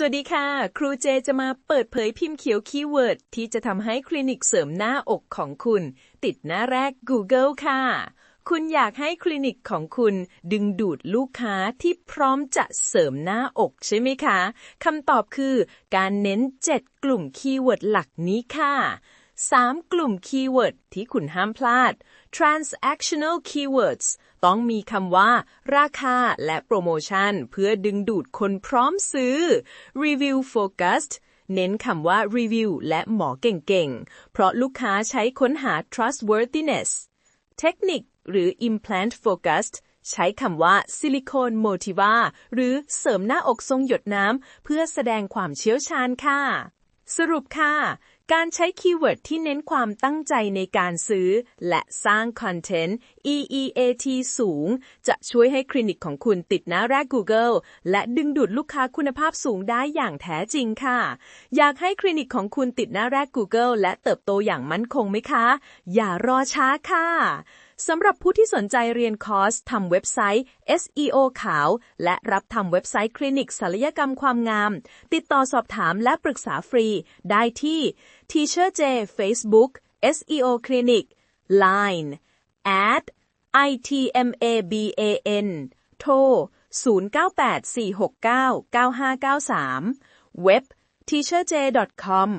สวัสดีค่ะ ครูเจจะมาเปิดเผยพิมพ์เขียวคีย์เวิร์ดที่จะทำให้คลินิกเสริมหน้าอกของคุณ ติดหน้าแรก Google ค่ะ คุณอยากให้คลินิกของคุณดึงดูดลูกค้าที่พร้อมจะเสริมหน้าอกใช่ไหมคะคำตอบคือ การเน้น 7 กลุ่มคีย์เวิร์ดหลักนี้ค่ะ 3 กลุ่มคีย์เวิร์ดที่คุณห้ามพลาด transactional keywords ต้องมีคำว่า ราคาและโปรโมชั่น เพื่อดึงดูดคนพร้อมซื้อ review focused เน้นคำว่า review และหมอเก่งๆ เพราะลูกค้าใช้ค้นหา trustworthiness เทคนิคหรือ implant focused ใช้คำว่า silicone motiva หรือเสริมหน้าอกทรงหยดน้ำ เพื่อแสดงความเชี่ยวชาญค่ะ สรุปค่ะ การใช้คีย์เวิร์ดที่เน้นความตั้งใจในการซื้อ และสร้างคอนเทนต์ EEAT สูง จะช่วยให้คลินิกของคุณติดหน้าแรก Google และดึงดูดลูกค้าคุณภาพสูงได้อย่างแท้จริงค่ะ อยากให้คลินิกของคุณติดหน้าแรก Google และเติบโตอย่างมั่นคงไหมคะ อย่ารอช้าค่ะ สำหรับผู้ที่สนใจเรียนคอร์สทำเว็บไซต์ SEO ขาว และรับทำเว็บไซต์คลินิกศัลยกรรมความงาม ติดต่อสอบถามและปรึกษาฟรี ได้ที่ Teacher J Facebook SEO Clinic Line at itmaban โทร 0984699593 เว็บ teacherj.com